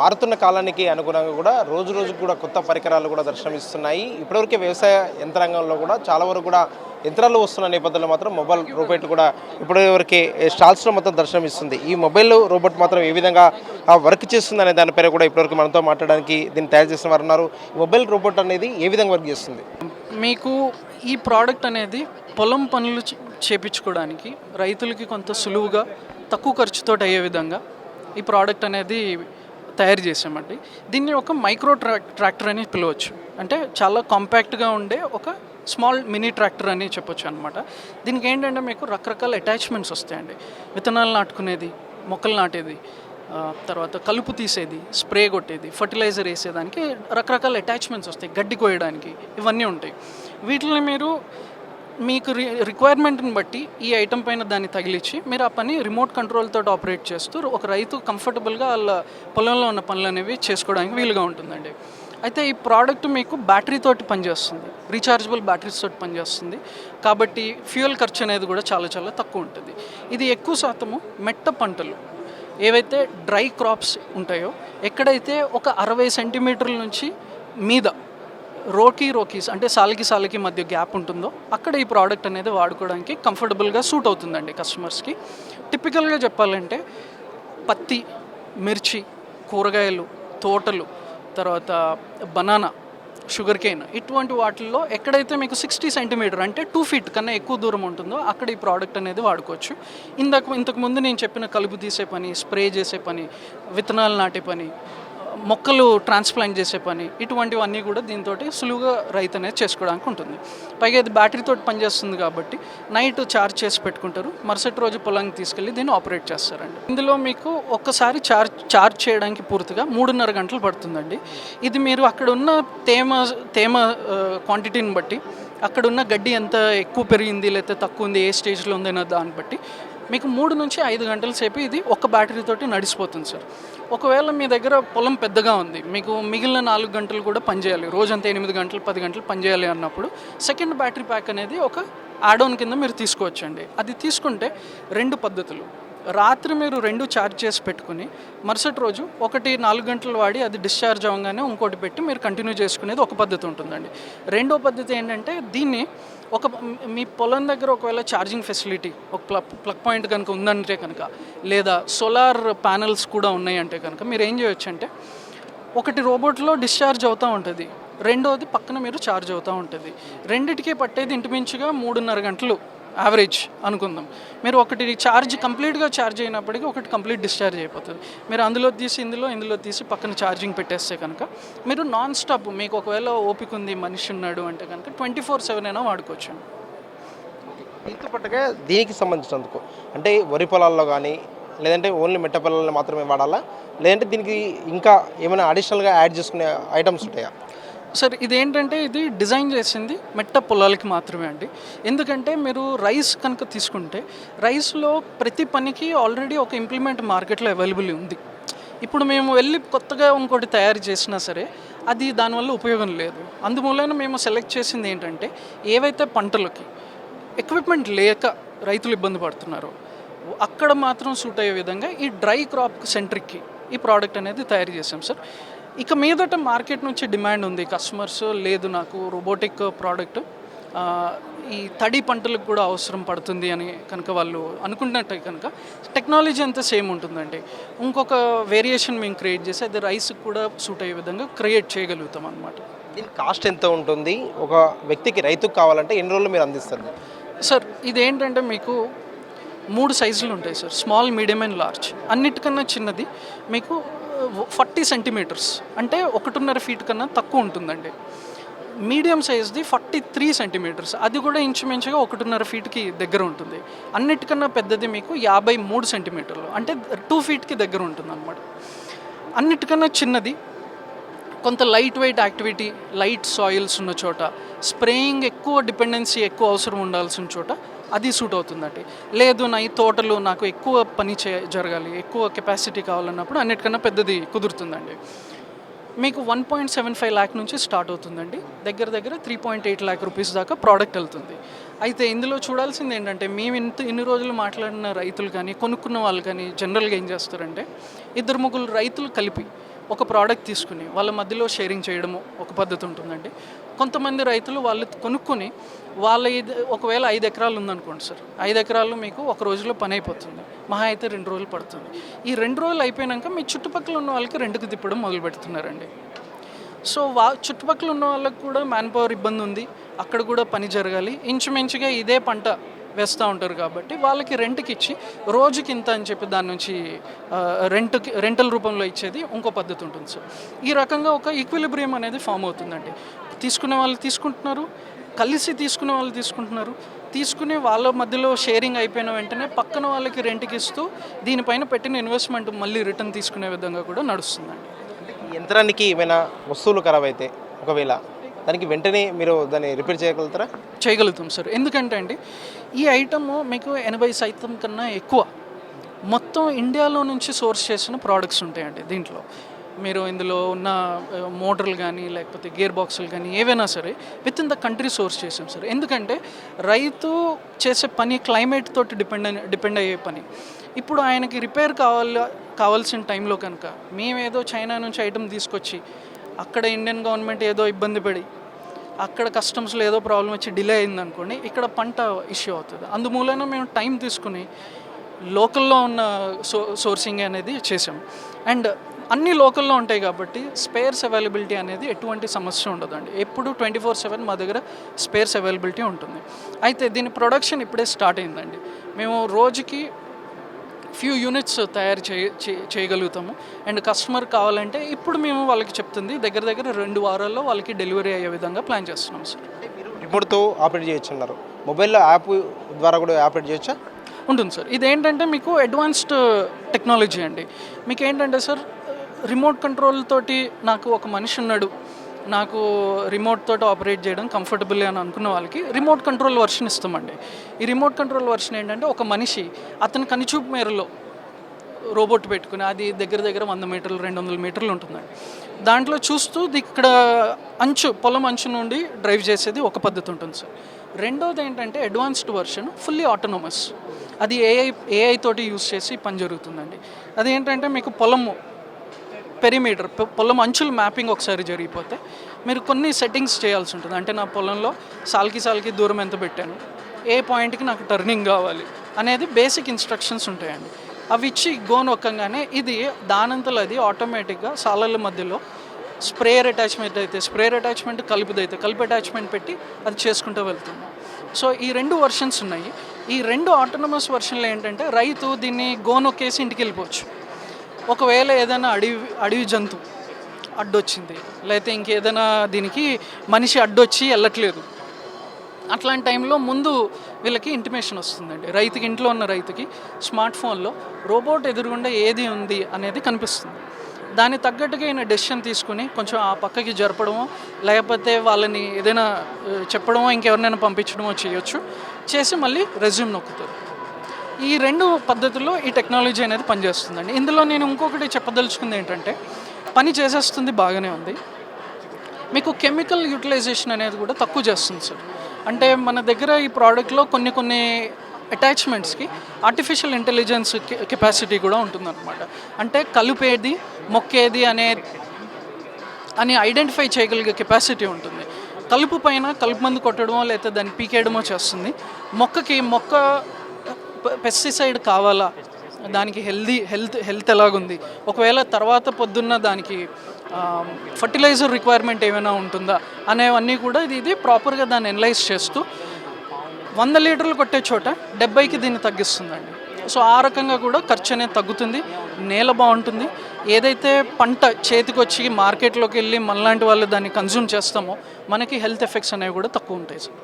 మారుతున్న కాలానికి అనుగుణంగా కూడా రోజు రోజు కూడా కొత్త పరికరాలు కూడా దర్శనమిస్తున్నాయి. ఇప్పటివరకే వ్యవసాయ యంత్రాంగంలో కూడా చాలా వరకు కూడా యంత్రాలు వస్తున్న నేపథ్యంలో మాత్రం మొబైల్ రోబోట్ కూడా ఇప్పటివరకే స్టాల్స్లో మొత్తం దర్శనమిస్తుంది. ఈ మొబైల్ రోబోట్ మాత్రం ఏ విధంగా వర్క్ చేస్తుంది అనే దానిపైన కూడా ఇప్పటివరకు మనతో మాట్లాడడానికి దీన్ని తయారు చేసిన వారు ఉన్నారు. మొబైల్ రోబోట్ అనేది ఏ విధంగా వర్క్ చేస్తుంది? మీకు ఈ ప్రోడక్ట్ అనేది పొలం పనులు చేపించుకోవడానికి రైతులకి కొంత సులువుగా తక్కువ ఖర్చుతో అయ్యే విధంగా ఈ ప్రోడక్ట్ అనేది తయారు చేసామండి దీన్ని ఒక మైక్రో ట్రాక్ ట్రాక్టర్ అని పిలవచ్చు. అంటే చాలా కాంపాక్ట్గా ఉండే ఒక స్మాల్ మినీ ట్రాక్టర్ అని చెప్పొచ్చు అనమాట దీనికి ఏంటంటే మీకు రకరకాల అటాచ్మెంట్స్ వస్తాయండి. విత్తనాలు నాటుకునేది మొక్కలు నాటేది తర్వాత కలుపు తీసేది స్ప్రే కొట్టేది ఫర్టిలైజర్ వేసేదానికి రకరకాల అటాచ్మెంట్స్ వస్తాయి. గడ్డి కోయడానికి ఇవన్నీ ఉంటాయి. వీటిని మీరు మీకు రి రిక్వైర్మెంట్ని బట్టి ఈ ఐటెం పైన దాన్ని తగిలిచ్చి మీరు ఆ పని రిమోట్ కంట్రోల్ తోటి ఆపరేట్ చేస్తూ ఒక రైతు కంఫర్టబుల్గా వాళ్ళ పొలంలో ఉన్న పనులు అనేవి చేసుకోవడానికి వీలుగా ఉంటుందండి. అయితే ఈ ప్రోడక్ట్ మీకు బ్యాటరీ తోటి పనిచేస్తుంది. రీఛార్జబుల్ బ్యాటరీస్ తోటి పనిచేస్తుంది. కాబట్టి ఫ్యూయల్ ఖర్చు అనేది కూడా చాలా చాలా తక్కువ ఉంటుంది. ఇది ఎక్కువ శాతము మెట్ట పంటలు. ఏవైతే డ్రై క్రాప్స్ ఉంటాయో ఎక్కడైతే ఒక అరవై సెంటీమీటర్ల నుంచి మీద రోకీ రోకీస్ అంటే సాలకి సాలకి మధ్య గ్యాప్ ఉంటుందో అక్కడ ఈ ప్రోడక్ట్ అనేది వాడుకోవడానికి కంఫర్టబుల్గా సూట్ అవుతుందండి కస్టమర్స్కి. టిపికల్గా చెప్పాలంటే పత్తి మిర్చి కూరగాయలు తోటలు తర్వాత బనానా షుగర్ కేన్ ఇటువంటి వాటిల్లో ఎక్కడైతే మీకు సిక్స్టీ సెంటీమీటర్ అంటే టూ ఫీట్ కన్నా ఎక్కువ దూరం ఉంటుందో అక్కడ ఈ ప్రోడక్ట్ అనేది వాడుకోవచ్చు. ఇంతకు ఇంతకుముందు నేను చెప్పిన కలుపు తీసే పని స్ప్రే చేసే పని విత్తనాలు నాటే పని మొక్కలు ట్రాన్స్ప్లాంట్ చేసే పని ఇటువంటివన్నీ కూడా దీంతో సులువుగా రైతు అనేది చేసుకోవడానికి ఉంటుంది. పైగా ఇది బ్యాటరీతో పనిచేస్తుంది కాబట్టి నైట్ ఛార్జ్ చేసి పెట్టుకుంటారు. మరుసటి రోజు పొలానికి తీసుకెళ్ళి దీన్ని ఆపరేట్ చేస్తారండి. ఇందులో మీకు ఒక్కసారి ఛార్జ్ ఛార్జ్ చేయడానికి పూర్తిగా మూడున్నర గంటలు పడుతుందండి. ఇది మీరు అక్కడ ఉన్న తేమ తేమ క్వాంటిటీని బట్టి అక్కడ ఉన్న గడ్డి ఎంత ఎక్కువ పెరిగింది లేకపోతే తక్కువ ఉంది ఏ స్టేజ్లో ఉంది అన్న దాన్ని బట్టి మీకు మూడు నుంచి ఐదు గంటల సేపు ఇది ఒక బ్యాటరీతోటి నడిచిపోతుంది సార్ ఒకవేళ మీ దగ్గర పొలం పెద్దగా ఉంది మీకు మిగిలిన నాలుగు గంటలు కూడా పనిచేయాలి. రోజంతా ఎనిమిది గంటలు పది గంటలు పనిచేయాలి అన్నప్పుడు సెకండ్ బ్యాటరీ ప్యాక్ అనేది ఒక యాడోన్ కింద మీరు తీసుకోవచ్చండి. అది తీసుకుంటే రెండు పద్ధతులు. రాత్రి మీరు రెండు ఛార్జ్ చేసి పెట్టుకుని మరుసటి రోజు ఒకటి నాలుగు గంటలు వాడి అది డిశ్చార్జ్ అవ్వగానే ఇంకోటి పెట్టి మీరు కంటిన్యూ చేసుకునేది ఒక పద్ధతి ఉంటుందండి. రెండో పద్ధతి ఏంటంటే దీన్ని ఒక మీ పొలం దగ్గర ఒకవేళ ఛార్జింగ్ ఫెసిలిటీ ఒక ప్లగ్ ప్లగ్ పాయింట్ కనుక ఉందంటే కనుక లేదా సోలార్ ప్యానల్స్ కూడా ఉన్నాయంటే కనుక మీరు ఏం చేయొచ్చు అంటే ఒకటి రోబోట్లో డిశ్చార్జ్ అవుతూ ఉంటుంది. రెండోది పక్కన మీరు ఛార్జ్ అవుతూ ఉంటుంది. రెండిటికి పట్టేది ఇంచుమించుగా మూడున్నర గంటలు. యావరేజ్ అనుకుందాం. మీరు ఒకటి ఛార్జ్ కంప్లీట్గా ఛార్జ్ అయినప్పటికీ ఒకటి కంప్లీట్ డిశ్చార్జ్ అయిపోతుంది. మీరు అందులో తీసి ఇందులో ఇందులో తీసి పక్కన ఛార్జింగ్ పెట్టేస్తే కనుక మీరు నాన్ స్టాప్ మీకు ఒకవేళ ఓపిక ఉంది మనిషి ఉన్నాడు అంటే కనుక ట్వంటీ ఫోర్ సెవెన్ అయినా వాడుకోవచ్చు. దీంతో పాటుగా దీనికి సంబంధించినందుకు. అంటే వరి పొలాల్లో కానీ లేదంటే ఓన్లీ మెట్ట పొలాల్లో మాత్రమే వాడాలా? లేదంటే దీనికి ఇంకా ఏమైనా అడిషనల్గా యాడ్ చేసుకునే ఐటమ్స్ ఉంటాయా? సార్ ఇదేంటంటే ఇది డిజైన్ చేసింది మెట్ట పొలాలకి మాత్రమే అండి. ఎందుకంటే మీరు రైస్ కనుక తీసుకుంటే రైస్లో ప్రతి పనికి ఆల్రెడీ ఒక ఇంప్లిమెంట్ మార్కెట్లో అవైలబుల్ ఉంది. ఇప్పుడు మేము వెళ్ళి కొత్తగా ఇంకోటి తయారు చేసినా సరే అది దానివల్ల ఉపయోగం లేదు. అందుమూలన మేము సెలెక్ట్ చేసింది ఏంటంటే ఏవైతే పంటలకి ఎక్విప్మెంట్ లేక రైతులు ఇబ్బంది పడుతున్నారో అక్కడ మాత్రం సూట్ అయ్యే విధంగా ఈ డ్రై క్రాప్ సెంట్రిక్కి ఈ ప్రోడక్ట్ అనేది తయారు చేసాం సార్ ఇక మీదట మార్కెట్ నుంచి డిమాండ్ ఉంది కస్టమర్స్ లేదు నాకు రోబోటిక్ ప్రోడక్ట్ ఈ తడి పంటలకు కూడా అవసరం పడుతుంది అని కనుక వాళ్ళు అనుకుంటున్నట్టు కనుక టెక్నాలజీ అంతా సేమ్ ఉంటుందండి. ఇంకొక వేరియేషన్ మేము క్రియేట్ చేసి అది రైస్కి కూడా సూట్ అయ్యే విధంగా క్రియేట్ చేయగలుగుతాం అనమాట దీని కాస్ట్ ఎంత ఉంటుంది? ఒక వ్యక్తికి రైతుకు కావాలంటే ఎన్ని రోజులు మీరు అందిస్తారు? సార్ ఇదేంటంటే మీకు మూడు సైజులు ఉంటాయి sir small medium and large అన్నిటికన్నా చిన్నది మీకు ఫార్టీ సెంటీమీటర్స్ అంటే ఒకటిన్నర ఫీట్ కన్నా తక్కువ ఉంటుందండి. మీడియం సైజ్ది ఫార్టీ త్రీ సెంటీమీటర్స్. అది కూడా ఇంచుమించుగా ఒకటిన్నర ఫీట్కి దగ్గర ఉంటుంది. అన్నిటికన్నా పెద్దది మీకు యాభై మూడు సెంటీమీటర్లు. అంటే టూ ఫీట్కి దగ్గర ఉంటుంది అనమాట అన్నిటికన్నా చిన్నది కొంత light weight activity light soils ఉన్న చోట స్ప్రేయింగ్ ఎక్కువ డిపెండెన్సీ ఎక్కువ అవసరం ఉండాల్సిన చోట అది సూట్ అవుతుందండి. లేదు నా ఈ తోటలు నాకు ఎక్కువ పని చే జరగాలి ఎక్కువ కెపాసిటీ కావాలన్నప్పుడు అన్నిటికన్నా పెద్దది కుదురుతుందండి. మీకు one point seven five lakh నుంచి స్టార్ట్ అవుతుందండి. దగ్గర దగ్గర three point eight lakh rupees దాకా ప్రోడక్ట్ వెళ్తుంది. అయితే ఇందులో చూడాల్సింది ఏంటంటే మేము ఇంత ఇన్ని రోజులు మాట్లాడిన రైతులు కానీ కొనుక్కున్న వాళ్ళు కానీ జనరల్గా ఏం చేస్తారంటే ఇద్దరు ముగ్గురు రైతులు కలిపి ఒక ప్రోడక్ట్ తీసుకుని వాళ్ళ మధ్యలో షేరింగ్ చేయడము ఒక పద్ధతి ఉంటుందండి. కొంతమంది రైతులు వాళ్ళు కొనుక్కొని వాళ్ళ ఇది ఒకవేళ ఐదు ఎకరాలు ఉందనుకోండి సార్. ఐదు ఎకరాలు మీకు ఒక రోజులో పని అయిపోతుంది. మహా అయితే రెండు రోజులు పడుతుంది. ఈ రెండు రోజులు అయిపోయాక మీ చుట్టుపక్కల ఉన్న వాళ్ళకి రెండుకు తిప్పడం మొదలు పెడుతున్నారండి. సో వా చుట్టుపక్కల ఉన్న వాళ్ళకి కూడా మ్యాన్ పవర్ ఇబ్బంది ఉంది. అక్కడ కూడా పని జరగాలి. ఇంచుమించుగా ఇదే పంట వేస్తూ ఉంటారు కాబట్టి వాళ్ళకి రెంట్కి ఇచ్చి రోజుకి ఇంత అని చెప్పి దాని నుంచి రెంట్కి రెంటల్ రూపంలో ఇచ్చేది ఇంకో పద్ధతి ఉంటుంది సార్. ఈ రకంగా ఒక ఈక్విలిబ్రియం అనేది ఫామ్ అవుతుందండి. తీసుకునే వాళ్ళు తీసుకుంటున్నారు కలిసి తీసుకునే వాళ్ళు తీసుకుంటున్నారు. తీసుకుని వాళ్ళ మధ్యలో షేరింగ్ అయిపోయిన వెంటనే పక్కన వాళ్ళకి రెంట్కి ఇస్తూ దీనిపైన పెట్టిన ఇన్వెస్ట్మెంట్ మళ్ళీ రిటర్న్ తీసుకునే విధంగా కూడా నడుస్తుందండి. యంత్రానికి ఏమైనా వస్తువులు ఖరాబ్ అయితే ఒకవేళ దానికి వెంటనే మీరు దాన్ని రిపేర్ చేయగలుగుతారా? చేయగలుగుతాం సార్. ఎందుకంటే అండి ఈ ఐటమ్ మీకు ఎనభై శాతం కన్నా ఎక్కువ మొత్తం ఇండియాలో నుంచి సోర్స్ చేసిన ప్రోడక్ట్స్ ఉంటాయండి దీంట్లో. మీరు ఇందులో ఉన్న మోటార్లు కానీ లేకపోతే గేర్ బాక్సులు కానీ ఏవైనా సరే with in the country source చేసాం సార్. ఎందుకంటే రైతు చేసే పని క్లైమేట్ తోటి డిపెండ్ డిపెండ్ అయ్యే పని. ఇప్పుడు ఆయనకి రిపేర్ కావాలి కావాల్సిన టైంలో కనుక మేమేదో చైనా నుంచి ఐటమ్ తీసుకొచ్చి అక్కడ ఇండియన్ గవర్నమెంట్ ఏదో ఇబ్బంది పడి అక్కడ కస్టమ్స్లో ఏదో ప్రాబ్లం వచ్చి డిలే అయింది అనుకోండి ఇక్కడ పంట ఇష్యూ అవుతుంది. అందుమూలన మేము టైం తీసుకుని లోకల్లో ఉన్న సో సోర్సింగ్ అనేది చేసాం అండ్ అన్ని లోకల్లో ఉంటాయి కాబట్టి స్పేర్స్ అవైలబిలిటీ అనేది ఎటువంటి సమస్య ఉండదండి. ఎప్పుడు ట్వంటీ ఫోర్ సెవెన్ మా దగ్గర స్పేర్స్ అవైలబిలిటీ ఉంటుంది. అయితే దీని ప్రొడక్షన్ ఇప్పుడే స్టార్ట్ అయిందండి. మేము రోజుకి ఫ్యూ యూనిట్స్ తయారు చేయ చే- చేయగలుగుతాము. అండ్ కస్టమర్ కావాలంటే ఇప్పుడు మేము వాళ్ళకి చెప్తుంది దగ్గర దగ్గర రెండు వారాల్లో వాళ్ళకి డెలివరీ అయ్యే విధంగా ప్లాన్ చేస్తున్నాం సార్ రిమోట్తో ఆపరేట్ చేయొచ్చు అన్నారు మొబైల్లో యాప్ ద్వారా కూడా ఆపరేట్ చేయొచ్చా? ఉంటుంది సార్ ఇదేంటంటే మీకు అడ్వాన్స్డ్ టెక్నాలజీ అండి. మీకు ఏంటంటే సార్ రిమోట్ కంట్రోల్ తోటి నాకు ఒక మనిషి ఉన్నాడు. నాకు రిమోట్ తోటి ఆపరేట్ చేయడం కంఫర్టబుల్ అని అనుకున్న వాళ్ళకి రిమోట్ కంట్రోల్ వర్షన్ ఇస్తామండి. ఈ రిమోట్ కంట్రోల్ వర్షన్ ఏంటంటే ఒక మనిషి అతని కనిచూపు మేరలో రోబోట్ పెట్టుకుని అది దగ్గర దగ్గర వంద మీటర్లు రెండు వందల మీటర్లు ఉంటుందండి. దాంట్లో చూస్తూ ఇక్కడ అంచు పొలం అంచు నుండి డ్రైవ్ చేసేది ఒక పద్ధతి ఉంటుంది సార్. రెండోది ఏంటంటే అడ్వాన్స్డ్ వర్షన్ ఫుల్లీ ఆటోనమస్ అది ఏఐ ఏఐ తోటి యూస్ చేసి పని జరుగుతుందండి. అది ఏంటంటే మీకు పొలము పెరిమీటర్ పొ- పొలం అంచుల మ్యాపింగ్ ఒకసారి జరిగిపోతే మీరు కొన్ని సెట్టింగ్స్ చేయాల్సి ఉంటుంది. అంటే నా పొలంలో సాల్కి సాల్కి దూరం ఎంత పెట్టాను ఏ పాయింట్కి నాకు టర్నింగ్ కావాలి అనేది బేసిక్ ఇన్స్ట్రక్షన్స్ ఉంటాయండి. అవి ఇచ్చి గోన్ ఒక్కగానే ఇది దానంతలో అది ఆటోమేటిక్గా సాలల మధ్యలో స్ప్రేయర్ అటాచ్మెంట్ అయితే స్ప్రేయర్ అటాచ్మెంట్ కలుపుదైతే కలుపు అటాచ్మెంట్ పెట్టి అది చేసుకుంటూ వెళ్తుంది సో ఈ రెండు వర్షన్స్ ఉన్నాయి. ఈ రెండు ఆటోనమస్ వర్షన్లు ఏంటంటే రైతు దీన్ని గోన్ ఒకేసి ఇంటికి వెళ్ళిపోవచ్చు. ఒకవేళ ఏదైనా అడవి అడవి జంతువు అడ్డొచ్చింది లేకపోతే ఇంకేదైనా దీనికి మనిషి అడ్డొచ్చి వెళ్ళట్లేదు అట్లాంటి టైంలో ముందు వీళ్ళకి ఇంటిమేషన్ వస్తుందండి. రైతుకి ఇంట్లో ఉన్న రైతుకి స్మార్ట్ ఫోన్లో రోబోట్ ఎదురుగుండా ఏది ఉంది అనేది కనిపిస్తుంది. దానికి తగ్గట్టుగా ఈయన డెసిషన్ తీసుకుని కొంచెం ఆ పక్కకి జరపడమో లేకపోతే వాళ్ళని ఏదైనా చెప్పడమో ఇంకెవరినైనా పంపించడమో చేయొచ్చు. చేసి మళ్ళీ రెజ్యూమ్ నొక్కుతారు. ఈ రెండు పద్ధతుల్లో ఈ టెక్నాలజీ అనేది పనిచేస్తుందండి. ఇందులో నేను ఇంకొకటి చెప్పదలుచుకుంది ఏంటంటే పని చేసేస్తుంది బాగానే ఉంది. మీకు కెమికల్ యూటిలైజేషన్ అనేది కూడా తక్కువ చేస్తుంది సార్. అంటే మన దగ్గర ఈ ప్రోడక్ట్లో కొన్ని కొన్ని అటాచ్మెంట్స్కి ఆర్టిఫిషియల్ ఇంటెలిజెన్స్ కెపాసిటీ కూడా ఉంటుందన్నమాట. అంటే కలిపేది మొక్కేది అనే అని ఐడెంటిఫై చేయగలిగే కెపాసిటీ ఉంటుంది. కలుపు పైన కలుపు మందు కొట్టడమో లేకపోతే దాన్ని పీకేయడమో చేస్తుంది. మొక్కకి మొక్క పెస్టిసైడ్ కావాలా? దానికి హెల్దీ హెల్త్ హెల్త్ ఎలాగుంది? ఒకవేళ తర్వాత పొద్దున్న దానికి ఫర్టిలైజర్ రిక్వైర్మెంట్ ఏమైనా ఉంటుందా? అనేవన్నీ కూడా ఇది ఇది ప్రాపర్గా దాన్ని ఎనలైజ్ చేస్తూ వంద లీటర్లు కొట్టే చోట డెబ్బైకి దీన్ని తగ్గిస్తుందండి. సో ఆ రకంగా కూడా ఖర్చు అనేది తగ్గుతుంది నేల బాగుంటుంది. ఏదైతే పంట చేతికొచ్చి మార్కెట్లోకి వెళ్ళి మనలాంటి వాళ్ళు దాన్ని కన్జ్యూమ్ చేస్తామో మనకి హెల్త్ ఎఫెక్ట్స్ అనేవి కూడా తక్కువ ఉంటాయి సార్.